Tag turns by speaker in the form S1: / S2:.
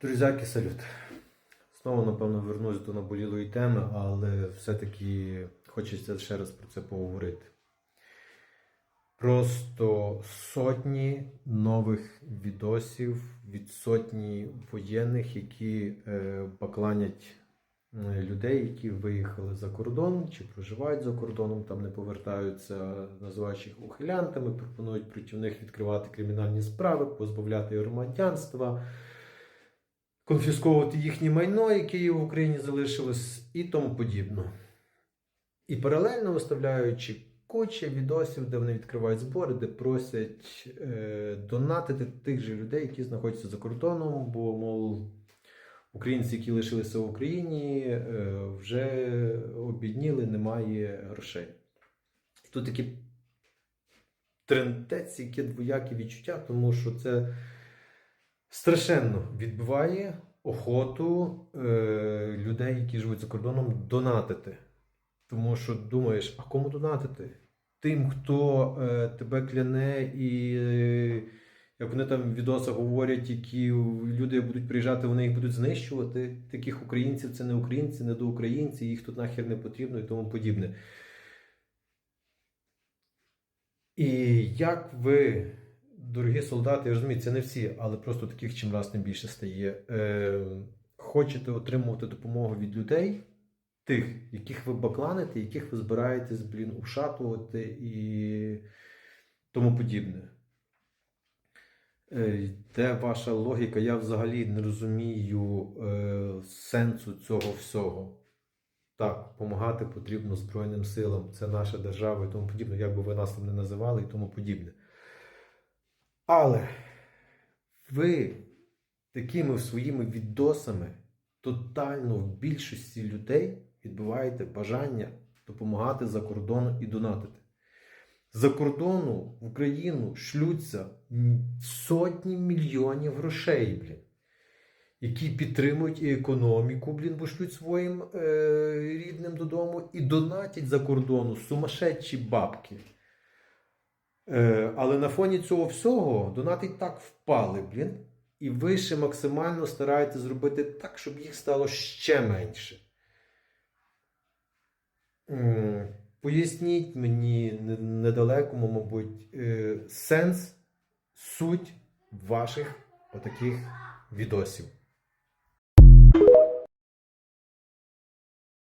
S1: Друзяки, салют. Знову, напевно, вернусь до наболілої теми, але все-таки хочеться ще раз про це поговорити. Просто сотні нових відосів від сотні воєнних, які бакланять е, людей, які виїхали за кордон чи проживають за кордоном, там не повертаються, називаючи їх ухилянтами, пропонують проти них відкривати кримінальні справи, позбавляти громадянства конфісковувати їхнє майно, яке в Україні залишилось, і тому подібне. І паралельно виставляючи куча відосів, де вони відкривають збори, де просять е, донатити тих же людей, які знаходяться за кордоном, бо, мов, українці, які лишилися в Україні, е, вже обідніли, немає грошей. Тут такі трендець, яке двоякі відчуття, тому що це страшенно відбиває охоту е, людей, які живуть за кордоном, донатити. Тому що думаєш, а кому донатити? Тим, хто е, тебе кляне, і е, як вони там в відосах говорять, які люди будуть приїжджати, вони їх будуть знищувати. Таких українців це не українці, не до українці, їх тут нахер не потрібно і тому подібне. І як ви, дорогі солдати, я розумію, це не всі, але просто таких чим раз тим більше стає. Е, хочете отримувати допомогу від людей, тих, яких ви бакланите, яких ви збираєтесь, блін, ушатувати і тому подібне. Е, Де ваша логіка? Я взагалі не розумію е, сенсу цього всього. Так, допомагати потрібно Збройним силам, це наша держава і тому подібне, як би ви нас там не називали і тому подібне. Але ви такими своїми відосами тотально в більшості людей відбуваєте бажання допомагати за кордону і донатити. За кордону в Україну шлються сотні мільйонів грошей, блін, які підтримують і економіку, блін, бо шлють своїм е, рідним додому і донатять за кордону сумасшедші бабки. Е, але на фоні цього всього донати так впали, блін. І ви ще максимально стараєтесь зробити так, щоб їх стало ще менше. Поясніть мені недалекому, мабуть, е, сенс, суть ваших отаких відосів.